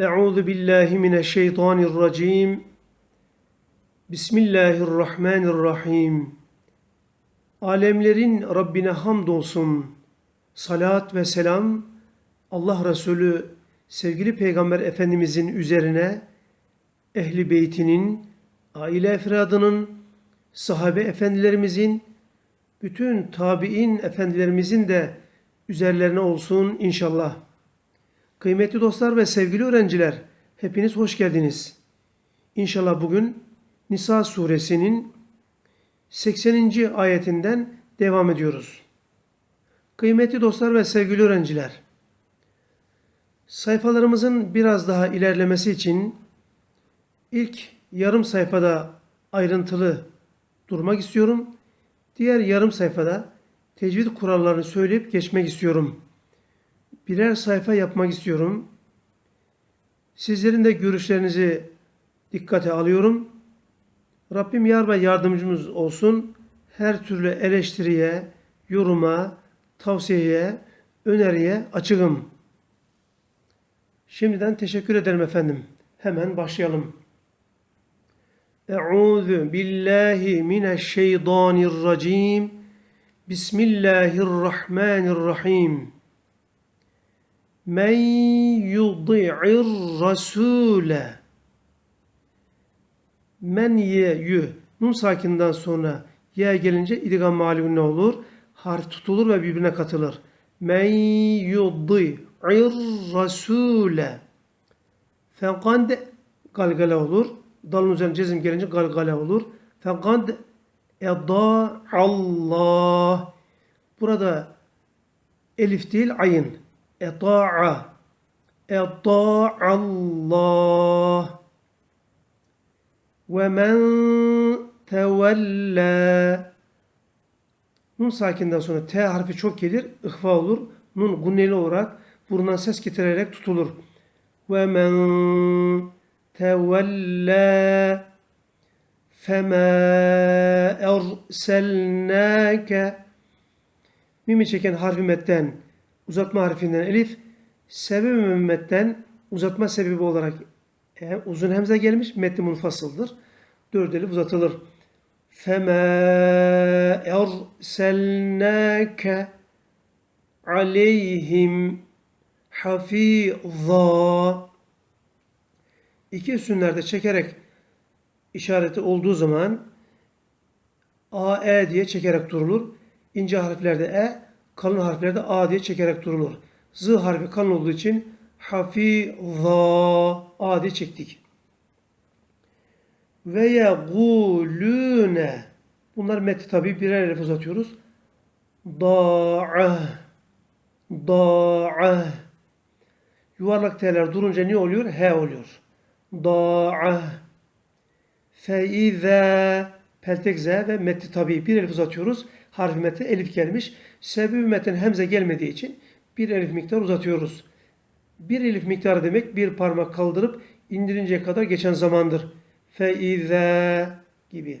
Euzu billahi mineşşeytanirracim. Bismillahirrahmanirrahim. Alemlerin Rabbine hamdolsun. Salat ve selam Allah Resulü sevgili Peygamber Efendimizin üzerine ehli beytinin, aile efradının, sahabe efendilerimizin, bütün tabi'in efendilerimizin de üzerlerine olsun inşallah. Kıymetli dostlar ve sevgili öğrenciler, hepiniz hoş geldiniz. İnşallah bugün Nisa suresinin 80. ayetinden devam ediyoruz. Kıymetli dostlar ve sevgili öğrenciler, sayfalarımızın biraz daha ilerlemesi için ilk yarım sayfada ayrıntılı durmak istiyorum. Diğer yarım sayfada tecvid kurallarını söyleyip geçmek istiyorum. Birer sayfa yapmak istiyorum. Sizlerin de görüşlerinizi dikkate alıyorum. Rabbim yar ve yardımcımız olsun. Her türlü eleştiriye, yoruma, tavsiyeye, öneriye açığım. Şimdiden teşekkür ederim efendim. Hemen başlayalım. Euzu billahi mineşşeytanirracim. Bismillahirrahmanirrahim. Men yudi'ir rasule. Men ye yü. Nun sakinden sonra ye gelince idgam malum ne olur? Harf tutulur ve birbirine katılır. Men yudi'ir rasule. Fekad galgala olur. Dalın üzerine cezim gelince galgala olur. Fekad eda Allah. Burada elif değil ayın. Eta'a. Allah. Ve men tevella. Nun sakinden sonra T harfi çok gelir. ihfa olur. Nun gunneli olarak burundan ses getirerek tutulur. Ve men tevella fema erselnake mimi çeken harfi metten uzatma harfinden elif sebebi müemmetten uzatma sebebi olarak e, uzun hemze gelmiş metni munfasıldır. Dört elif uzatılır. Fema erselnake aleyhim hafiza iki üstünlerde çekerek işareti olduğu zaman A, E diye çekerek durulur. İnce harflerde E, kalın harflerde A diye çekerek durulur. Z harfi kalın olduğu için hafiza A diye çektik. Ve yegulune Bunlar metni tabi birer elif uzatıyoruz. Da'a Da'a Yuvarlak T'ler durunca ne oluyor? H oluyor. Da'a Feize peltek z ve metni tabi bir elif uzatıyoruz. Harfi metne elif gelmiş. Sebebi metin hemze gelmediği için bir elif miktar uzatıyoruz. Bir elif miktarı demek bir parmak kaldırıp indirinceye kadar geçen zamandır. Feize gibi.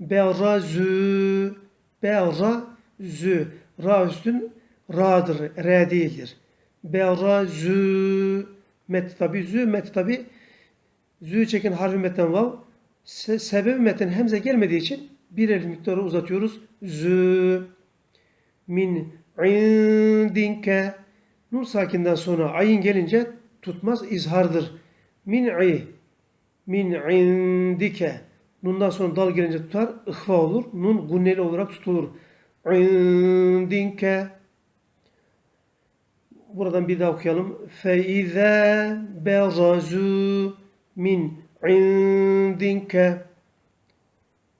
Berazü Berazü Ra üstün Ra'dır. R değildir. Berazü Met tabi zü met tabi zü çeken harfi metten vav se, sebebi metin hemze gelmediği için bir elif miktarı uzatıyoruz. Zü min indinke nun sakinden sonra ayın gelince tutmaz izhardır. Min i min indike nundan sonra dal gelince tutar ihfa olur. Nun gunneli olarak tutulur. İndinke Buradan bir daha okuyalım. Feize berazu min indinke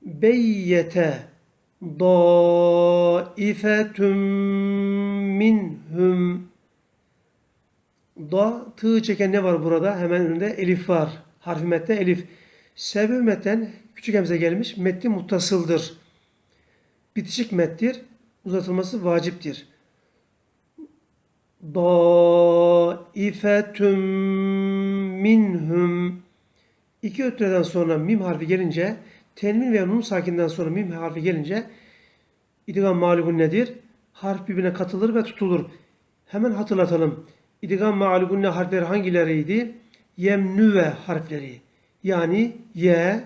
beyyete daifetun minhum da tığ çeken ne var burada? Hemen önünde elif var. Harfi mette elif. Sebebi metten küçük hemze gelmiş. Metni muttasıldır. Bitişik mettir. Uzatılması vaciptir. Daifetun minhum İki ötreden sonra mim harfi gelince tenvin ve nun sakinden sonra mim harfi gelince idgam mağlubun nedir? Harf birbirine katılır ve tutulur. Hemen hatırlatalım. İdgam ma'al gunne harfleri hangileriydi? Yemnüve harfleri. Yani ye,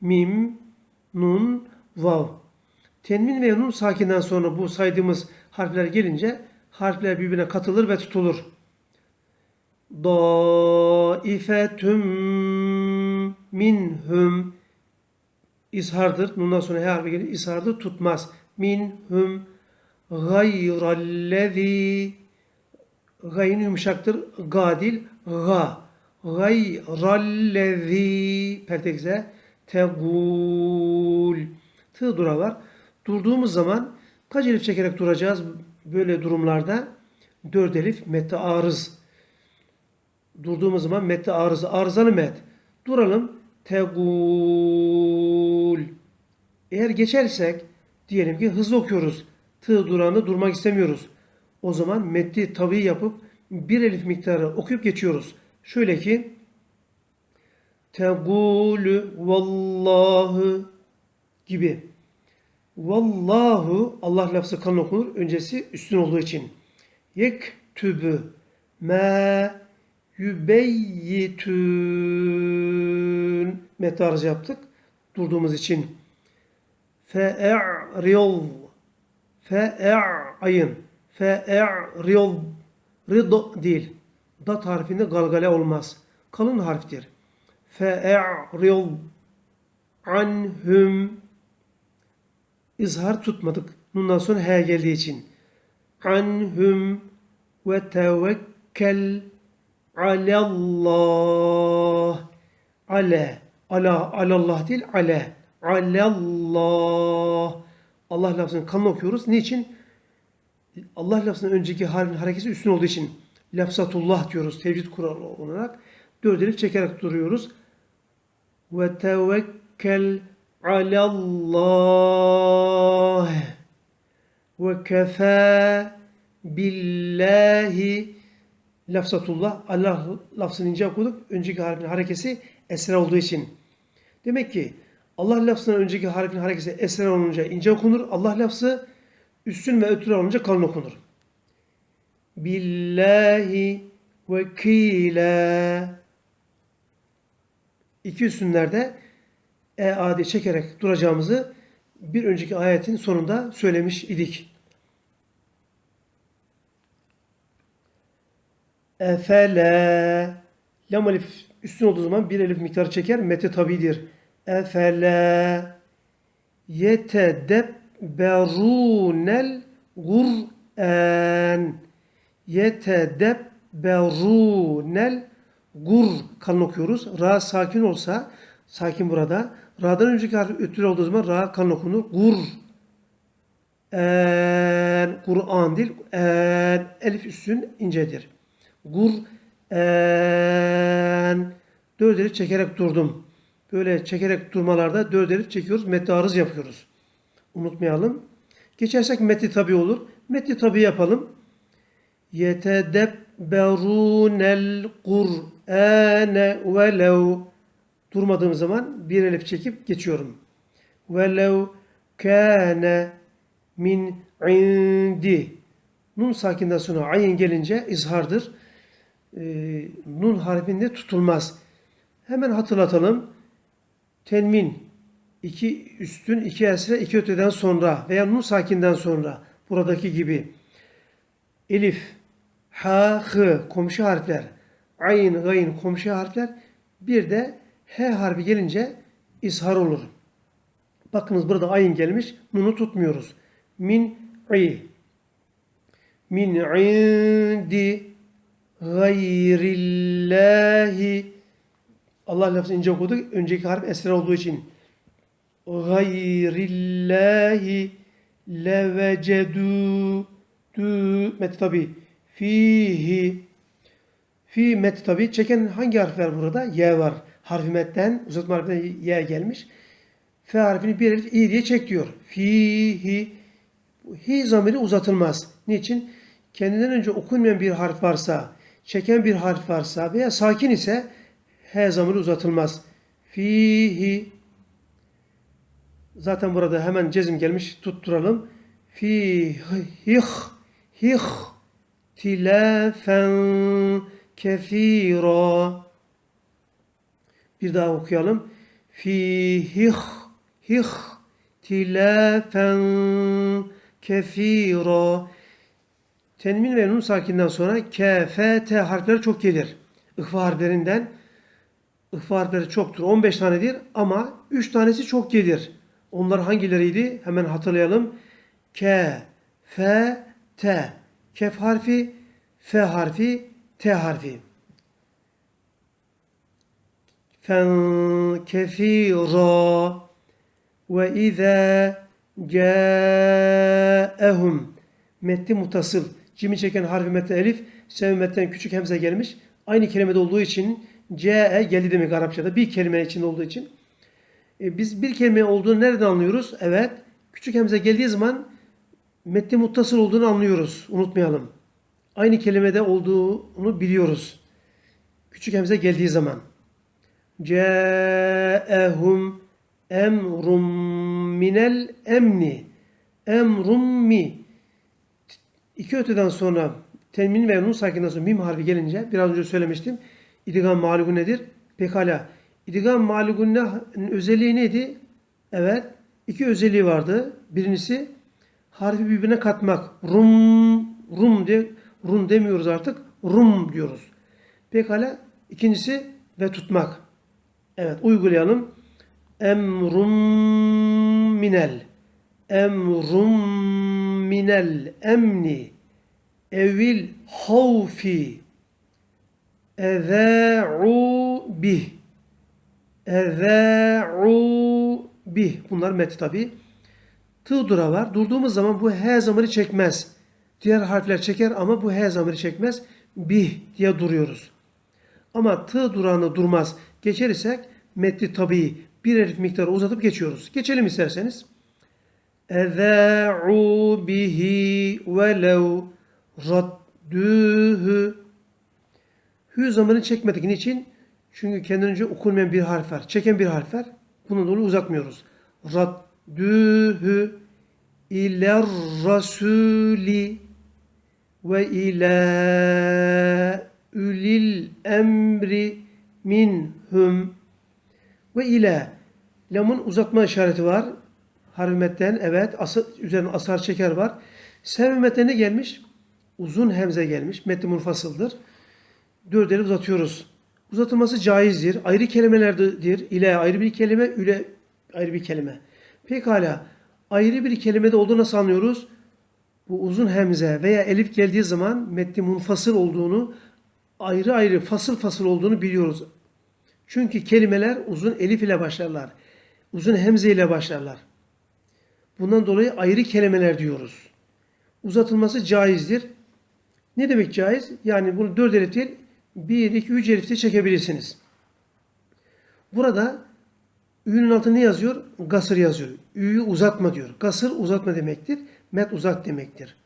mim, nun, vav. Tenvin ve nun sakinden sonra bu saydığımız harfler gelince harfler birbirine katılır ve tutulur. Daifetüm minhum izhardır. Nundan sonra her harfi gelir. İzhardır tutmaz. Minhum gayrallezi Gayın yumuşaktır. Gadil. Ga. Gayrallezi pertekze tegul. Tığ dura. Durduğumuz zaman kaç elif çekerek duracağız böyle durumlarda? Dört elif mette arız. Durduğumuz zaman mette arızı. Arızalı met. Duralım. Tegul. Eğer geçersek diyelim ki hızlı okuyoruz. Tığ durağında durmak istemiyoruz. O zaman metni tabi yapıp bir elif miktarı okuyup geçiyoruz. Şöyle ki tegulü vallahu gibi. Vallahu Allah lafzı kalın okunur. Öncesi üstün olduğu için. Yektübü ma yübeyyitün metarız yaptık. Durduğumuz için. Fe'e'ril fe'e'ayın fe'e'ril rid değil. Dat harfinde galgale olmaz. Kalın harftir. Fe'e'ril anhum izhar tutmadık. Bundan sonra he geldiği için. Anhum ve tevekkel alallah. Ale. Ala, alallah değil, ale. Alallah. Allah lafzını kalın okuyoruz. Niçin? Allah lafzının önceki harfin hareketi üstün olduğu için lafzatullah diyoruz tevhid kuralı olarak. Dört elif çekerek duruyoruz. Ve tevekkel alallah ve kefa billahi lafzatullah Allah lafzını ince okuduk. Önceki harfin harekesi esra olduğu için. Demek ki Allah lafzından önceki harfin hareketi esra olunca ince okunur. Allah lafzı üstün ve ötürü olunca kalın okunur. Billahi vekile iki üstünlerde e adi çekerek duracağımızı bir önceki ayetin sonunda söylemiş idik. Efele lam elif üstün olduğu zaman bir elif miktarı çeker. Mete tabidir. Efele yetedebberunel Kur'an yetedebberunel gur kalın okuyoruz. Ra sakin olsa sakin burada. Ra'dan önceki harf ötürü olduğu zaman ra kalın okunur. Gur en Kur'an değil. En elif üstün incedir. Gur en dört elif çekerek durdum. Böyle çekerek durmalarda dört elif çekiyoruz. Metni yapıyoruz. Unutmayalım. Geçersek metni tabi olur. Metni tabi yapalım. Yetedebberunel Kur'ane velev Durmadığım zaman bir elif çekip geçiyorum. Velev kâne min indi Nun sakinden sonra ayın gelince izhardır. Ee, nun harfinde tutulmaz. Hemen hatırlatalım. Tenmin iki üstün, iki esre, iki öteden sonra veya nun sakinden sonra buradaki gibi elif, ha, hı komşu harfler, ayn, gayn komşu harfler bir de h harfi gelince ishar olur. Bakınız burada ayın gelmiş. Nunu tutmuyoruz. Min i min indi gayrillahi Allah lafzını ince okuduk. Önceki harf esra olduğu için gayrillahi levecedu dü met tabi fihi fi met tabi çeken hangi harf var burada? Y var. Harfi metten uzatma harfinden Y gelmiş. F harfini bir elif i diye çek diyor. Fihi hi zamiri uzatılmaz. Niçin? Kendinden önce okunmayan bir harf varsa, çeken bir harf varsa veya sakin ise h zamiri uzatılmaz. Fihi Zaten burada hemen cezim gelmiş. Tutturalım. Fi hih ihtilafen kefira. Bir daha okuyalım. Fihi hih tilafen kefira. Tenmin ve nun sakinden sonra k, f, t harfleri çok gelir. İhfa harflerinden ihfa harfleri çoktur. 15 tanedir ama 3 tanesi çok gelir. Onlar hangileriydi? Hemen hatırlayalım. K, F, T. Kef harfi, F harfi, T harfi. Ve izâ câehum metni mutasıl. Cimi çeken harfi metten elif, sev metten küçük hemze gelmiş. Aynı kelimede olduğu için ce geldi demek Arapçada. Bir kelime içinde olduğu için. E, biz bir kelime olduğunu nereden anlıyoruz? Evet. Küçük hemze geldiği zaman metni muttasıl olduğunu anlıyoruz. Unutmayalım. Aynı kelimede olduğunu biliyoruz. Küçük hemze geldiği zaman. Câehum emrum minel emni. Emrum mi. İki öteden sonra tenmin ve nun sakinden sonra mim harfi gelince biraz önce söylemiştim. İdgam mağlubu nedir? Pekala. İdgam mağlubunun özelliği neydi? Evet. iki özelliği vardı. Birincisi harfi birbirine katmak. Rum, rum diye rum demiyoruz artık. Rum diyoruz. Pekala. İkincisi ve tutmak. Evet uygulayalım. Emrum minel. Emrum minel emni. Evil havfi. Ezâ'u bih. Ezâ'u bih. Bunlar met tabi. Tığ dura var. Durduğumuz zaman bu he zamanı çekmez. Diğer harfler çeker ama bu he zamanı çekmez. Bih diye duruyoruz. Ama tığ durağında durmaz. Geçer isek metni tabi bir elif miktarı uzatıp geçiyoruz. Geçelim isterseniz. Ezâ'u bihi velev raddûhü Hü zamanı çekmedik. Niçin? Çünkü kendinden önce okunmayan bir harf var. Çeken bir harf var. Bunun dolayı uzatmıyoruz. Raddühü iler rasuli ve ila ülil emri minhum ve ila lamın uzatma işareti var. Harmetten evet ası, üzerine asar çeker var. Sevmetene gelmiş? Uzun hemze gelmiş. Metni munfasıldır dört eli uzatıyoruz. Uzatılması caizdir. Ayrı kelimelerdir. İle ayrı bir kelime, üle ayrı bir kelime. Pekala ayrı bir kelimede olduğunu nasıl anlıyoruz? Bu uzun hemze veya elif geldiği zaman metni munfasıl olduğunu, ayrı ayrı fasıl fasıl olduğunu biliyoruz. Çünkü kelimeler uzun elif ile başlarlar. Uzun hemze ile başlarlar. Bundan dolayı ayrı kelimeler diyoruz. Uzatılması caizdir. Ne demek caiz? Yani bunu dört elif değil, 1, 2, 3 elifte çekebilirsiniz. Burada ü'nün altında ne yazıyor? Gasır yazıyor. Ü'yü uzatma diyor. Gasır uzatma demektir. Met uzat demektir.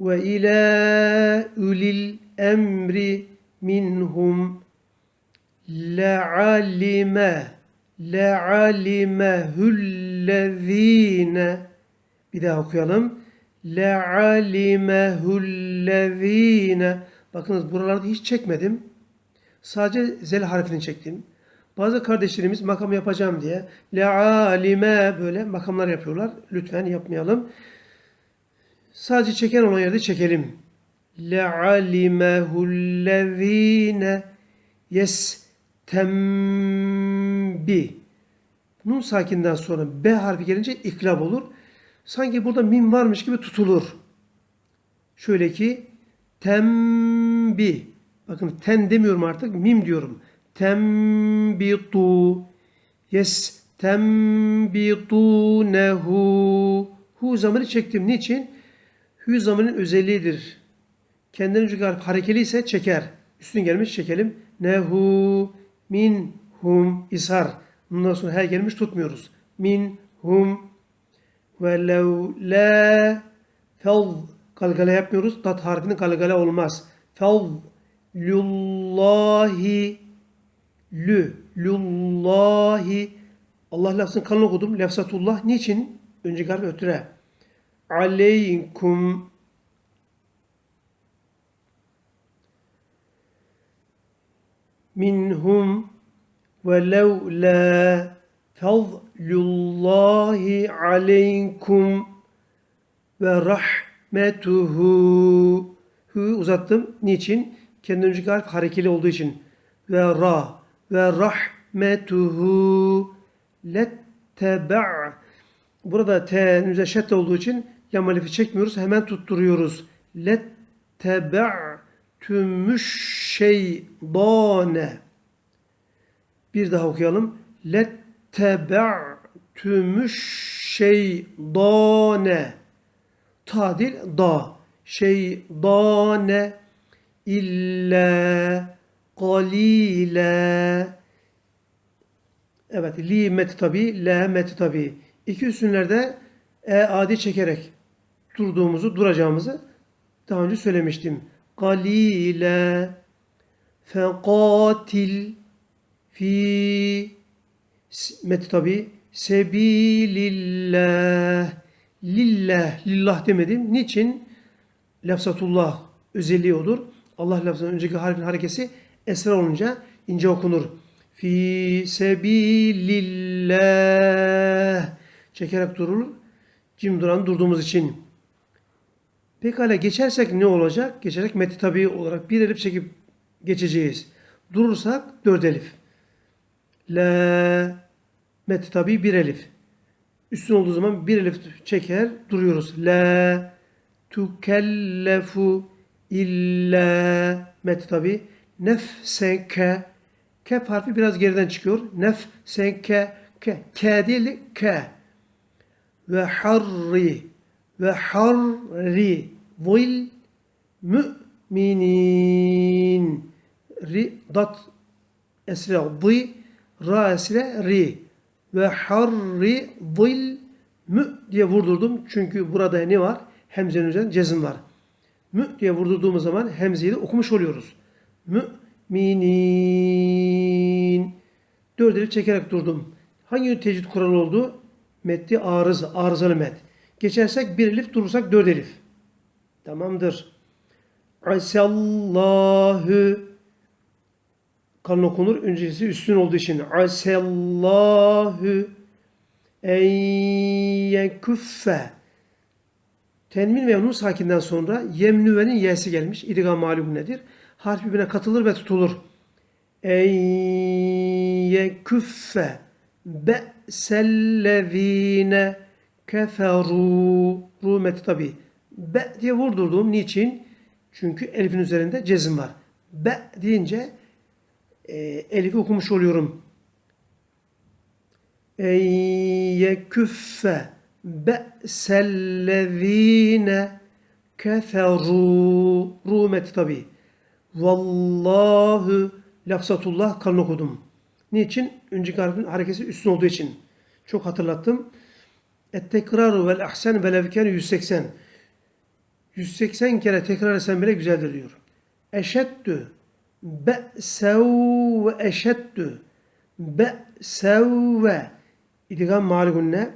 Ve ila ulil emri minhum le'alime le'alimehullezine bir daha okuyalım. le'alimehullezine Bakınız buralarda hiç çekmedim. Sadece zel harfini çektim. Bazı kardeşlerimiz makam yapacağım diye lealime böyle makamlar yapıyorlar. Lütfen yapmayalım. Sadece çeken olan yerde çekelim. lealimehullezine yestembi Nun sakinden sonra B harfi gelince iklab olur. Sanki burada mim varmış gibi tutulur. Şöyle ki tembi. Bakın ten demiyorum artık mim diyorum. Tembitu. Yes nehu. Hu zamanı çektim. Niçin? Hu zamanın özelliğidir. Kendinden önce harekeli ise çeker. Üstün gelmiş çekelim. Nehu min hum ishar. Bundan sonra her gelmiş tutmuyoruz. Min hum ve lev le fevz galgale yapmıyoruz. Tat harfinin galgale olmaz. Fevz lullahi lü lullahi Allah lafzını kalın okudum. Lefzatullah niçin? Önce harf ötüre. Aleykum minhum levla fadlullahi aleykum ve rahmetuhu Hu uzattım. Niçin? Kendi önceki harf harekeli olduğu için. Ve ra ve rahmetuhu letteba' Burada t'nin üzerine olduğu için yam alifi çekmiyoruz. Hemen tutturuyoruz. Letteba'tümüş şeydane Bir daha okuyalım. Letteba'tümüş şeydane Tadil da şeydane illa qalile Evet, li met tabi, la met tabi. İki üstünlerde e adi çekerek durduğumuzu, duracağımızı daha önce söylemiştim. Qalile fekatil fi met tabi sebilillah lillah lillah demedim. Niçin? Lafzatullah özelliği olur. Allah lafzının önceki harfin harekesi esra olunca ince okunur. Fi sebilillah çekerek durulur. Cim duran durduğumuz için. Pekala geçersek ne olacak? Geçerek meti tabi olarak bir elif çekip geçeceğiz. Durursak dört elif. La meti tabi bir elif. Üstün olduğu zaman bir elif çeker duruyoruz. La tukellefu illa meti tabi. Nefseke kef harfi biraz geriden çıkıyor. Nefseke ke. Ke değil de ke. Ve harri. Ve harri. Vil müminin ri dat esre dı ra esre ri ve harri vil mü diye vurdurdum. Çünkü burada ne var? Hemzenin üzerinde cezim var. Mü diye vurdurduğumuz zaman hemzeyi de okumuş oluyoruz. Müminin. Dört elif çekerek durdum. Hangi tecvid kuralı oldu? Metti arız, arızalı met. Geçersek bir elif, durursak dört elif. Tamamdır. Asallahu kalın okunur. Öncesi üstün olduğu için. Asallahu en yekuffe Tenmin ve nun sakinden sonra yemnüvenin y'si gelmiş. İdgam malum nedir? Harf birbirine katılır ve tutulur. En yekuffe be'sellezine keferu rumet tabi. Be diye vurdurduğum niçin? Çünkü elifin üzerinde cezim var. Be deyince e, elifi okumuş oluyorum. En yeküffe be'sellezine keferu rumet tabi. Vallahu lafzatullah kalın okudum. Niçin? Önceki harfin harekesi üstün olduğu için. Çok hatırlattım. Et vel ahsen vel evken 180. 180 kere tekrar etsen bile güzeldir diyor. Eşeddü be'sev ve eşeddü be'sev ve idgam maligunne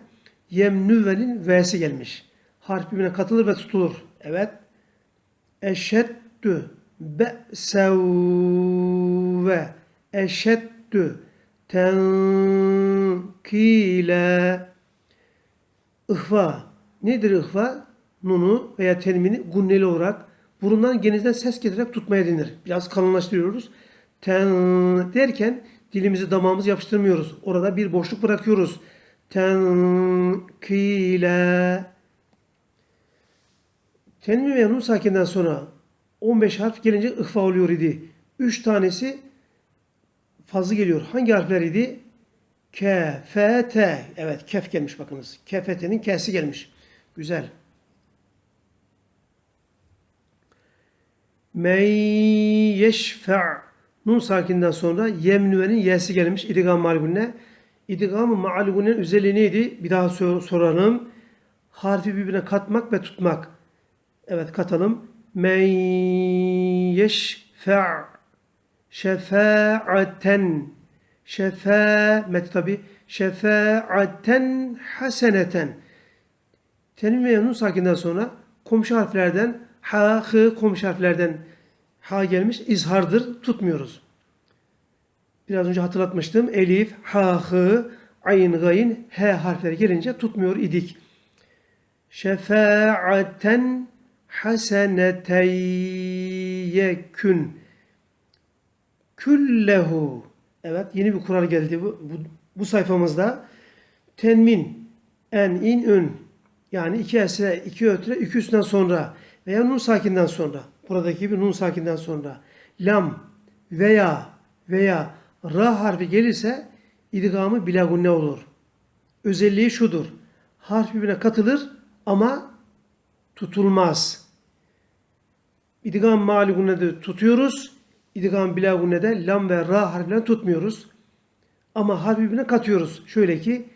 yemnüvenin v'si gelmiş. Harf birbirine katılır ve tutulur. Evet. Eşeddü be'sev ve eşeddü tenkile ihva. Nedir ihva? Nunu veya terimini gunneli olarak burundan genizden ses getirerek tutmaya denir. Biraz kalınlaştırıyoruz. Ten derken dilimizi damağımızı yapıştırmıyoruz. Orada bir boşluk bırakıyoruz. Tenkile Tenmin ve nun sakinden sonra 15 harf gelince ihfa oluyor idi. 3 tanesi fazla geliyor. Hangi harfler idi? K, F, T. Evet kef gelmiş bakınız. Kefete'nin K'si gelmiş. Güzel. Men yeşfe' Nun sakinden sonra yemnüvenin y'si gelmiş. İdgam mağlubune. İdgam mağlubunenin özelliği neydi? Bir daha sor soralım. Harfi birbirine katmak ve tutmak. Evet katalım. Men yeşfe' şefaaten şefa met tabi şefaaten haseneten tenim ve nun sakinden sonra komşu harflerden ha, hı komşu harflerden ha gelmiş izhardır tutmuyoruz. Biraz önce hatırlatmıştım. Elif, ha, hı, ayn, gayn, he harfleri gelince tutmuyor idik. Şefaaten haseneten yekün. Küllehu. Evet yeni bir kural geldi bu, bu, bu sayfamızda. Tenmin, en, in, ün. Yani iki esre, iki ötre, iki üstten sonra veya nun sakinden sonra. Buradaki gibi nun sakinden sonra. Lam veya veya ra harfi gelirse idgamı bilagunne olur. Özelliği şudur. Harf birbirine katılır ama tutulmaz. İdgam maligunne'de tutuyoruz. İdgam bilagunne'de lam ve ra harflerini tutmuyoruz. Ama harf birbirine katıyoruz. Şöyle ki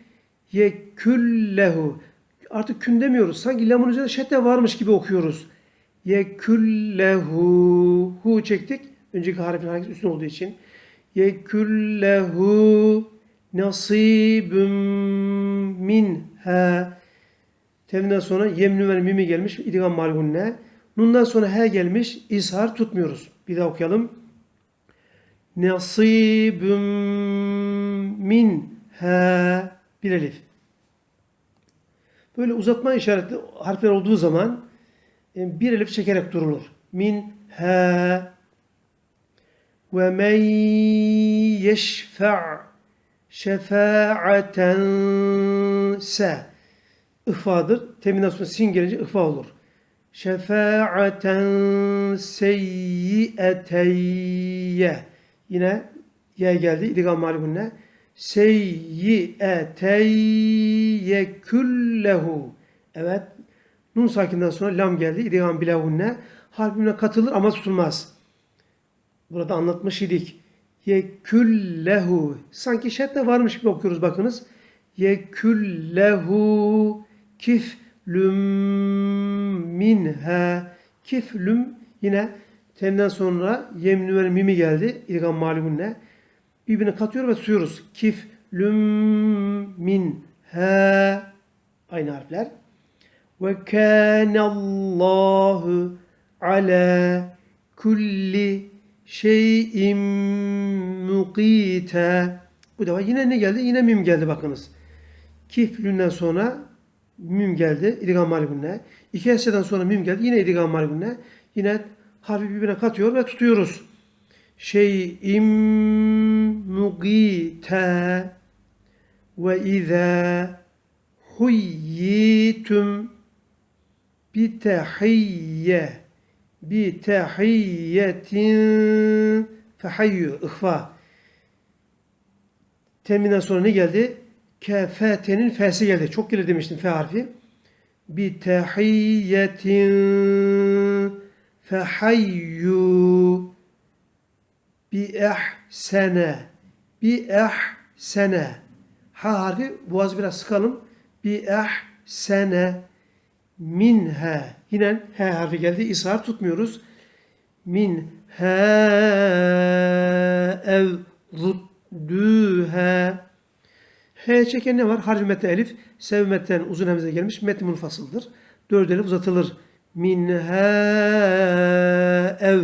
yeküllehu. Artık kün demiyoruz. Sanki lamın üzerinde şedde varmış gibi okuyoruz. Yeküllehu. Hu çektik. Önceki harfin hareket üstün olduğu için. Yeküllehu nasibüm minha. Tevinden sonra yemnü ve mimi gelmiş. İdgam maligunne. Nundan sonra he gelmiş. İshar tutmuyoruz. Bir daha okuyalım. Nasibüm minha. Bir elif. Böyle uzatma işaretli harfler olduğu zaman bir elif çekerek durulur. Min ha ve men yeşfa' şefa'aten se ihfadır. Teminden sonra sin gelince ihfa olur. Şefa'aten seyyi'eteyye Yine ye geldi. İdgam malikunne. Seyyi'eteyye küllehu. Evet. Nun sakinden sonra lam geldi. İdgam bilahunne. Harfine katılır ama tutulmaz. Burada anlatmış idik. Yeküllehu. Sanki şertle varmış gibi okuyoruz bakınız. Yeküllehu kiflüm minha. Kiflüm yine tenden sonra yemnüvel mimi geldi. İlgam malumunne. Birbirine katıyor ve tutuyoruz. Kiflüm minha. Aynı harfler. Ve kânallâhu ala kulli şeyin mukite. Bu defa yine ne geldi? Yine mim geldi bakınız. Kiflünden sonra mim geldi. İdgam malikunne. İki eseden sonra mim geldi. Yine idgam malikunne. Yine harfi birbirine katıyor ve tutuyoruz. Şeyin mugite ve izâ huyyitum bi tehiyye bi tehiyyetin fehayyü ihfa. Teminden sonra ne geldi? Kefetenin f'si geldi. Çok gelir demiştim f harfi. Bi tehiyyetin fehayyu bi ehsene bi ha harfi boğaz biraz sıkalım bi ehsene minhe yine h harfi geldi ishar tutmuyoruz min ha ev rudduha H çeken ne var? Harfi metne elif. Sevmetten uzun hemze gelmiş. Metni munfasıldır. Dört elif uzatılır. Minha ev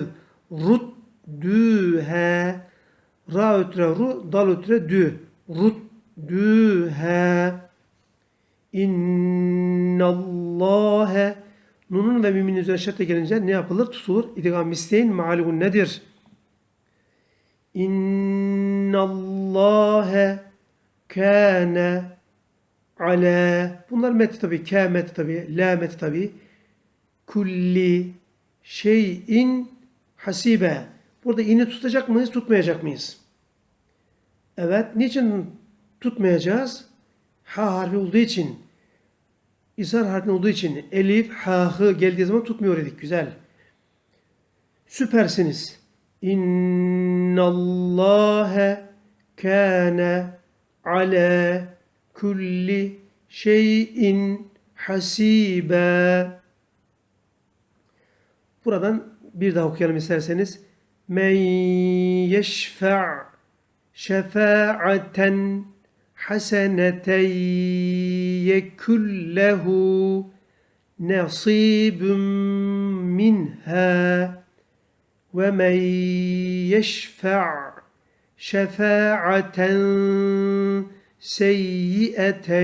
ruddühe Ra ötre ru, dal ötre dü. Ruddühe İnnallâhe Nunun ve miminin üzerine şertle gelince ne yapılır? Tutulur. İdgam misleyin maaligun nedir? İnnallâhe kâne ale bunlar met tabi, kâ met tabi, la met tabi kulli şeyin hasibe. Burada ini tutacak mıyız, tutmayacak mıyız? Evet, niçin tutmayacağız? Ha harfi olduğu için, ishar harfi olduğu için elif, ha, hı geldiği zaman tutmuyor dedik. Güzel. Süpersiniz. İnnallâhe kâne ale kulli şeyin hasibe. Buradan bir daha okuyalım isterseniz. Men yeşfa' şefa'aten haseneten yekullehu nasibun minha ve men yeşfa' şefaaten seyyieten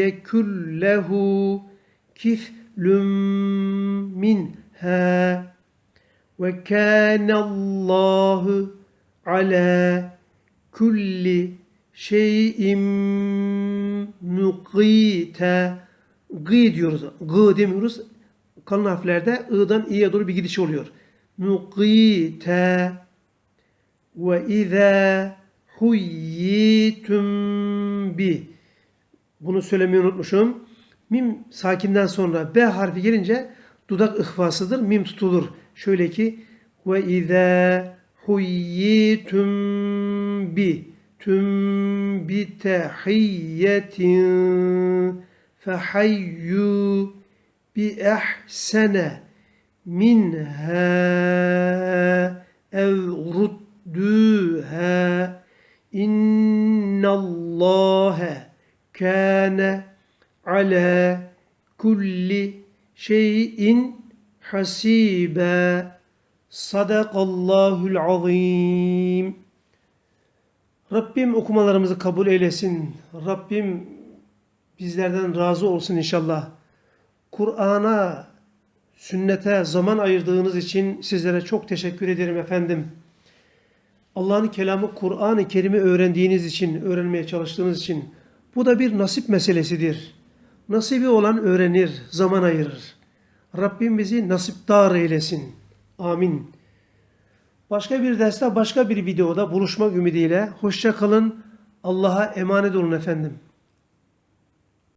yekullehu kiflüm minha ve kânallâhu alâ kulli şeyin mukite gı diyoruz. Gı demiyoruz. Kalın harflerde ı'dan i'ye doğru bir gidiş oluyor. Mukite ve izâ huyyitum bi bunu söylemeyi unutmuşum. Mim sakinden sonra B harfi gelince dudak ihfasıdır. Mim tutulur. Şöyle ki ve izâ huyyitum bi tüm bi tahiyyetin fehayyu bi ehsene minha ev rudduha. İnnallâhe kâne ala kulli şeyin hasibe sadakallahul azim Rabbim okumalarımızı kabul eylesin. Rabbim bizlerden razı olsun inşallah. Kur'an'a, sünnete zaman ayırdığınız için sizlere çok teşekkür ederim efendim. Allah'ın kelamı Kur'an-ı Kerim'i öğrendiğiniz için, öğrenmeye çalıştığınız için bu da bir nasip meselesidir. Nasibi olan öğrenir, zaman ayırır. Rabbim bizi nasipdar eylesin. Amin. Başka bir derste, başka bir videoda buluşmak ümidiyle. Hoşça kalın. Allah'a emanet olun efendim.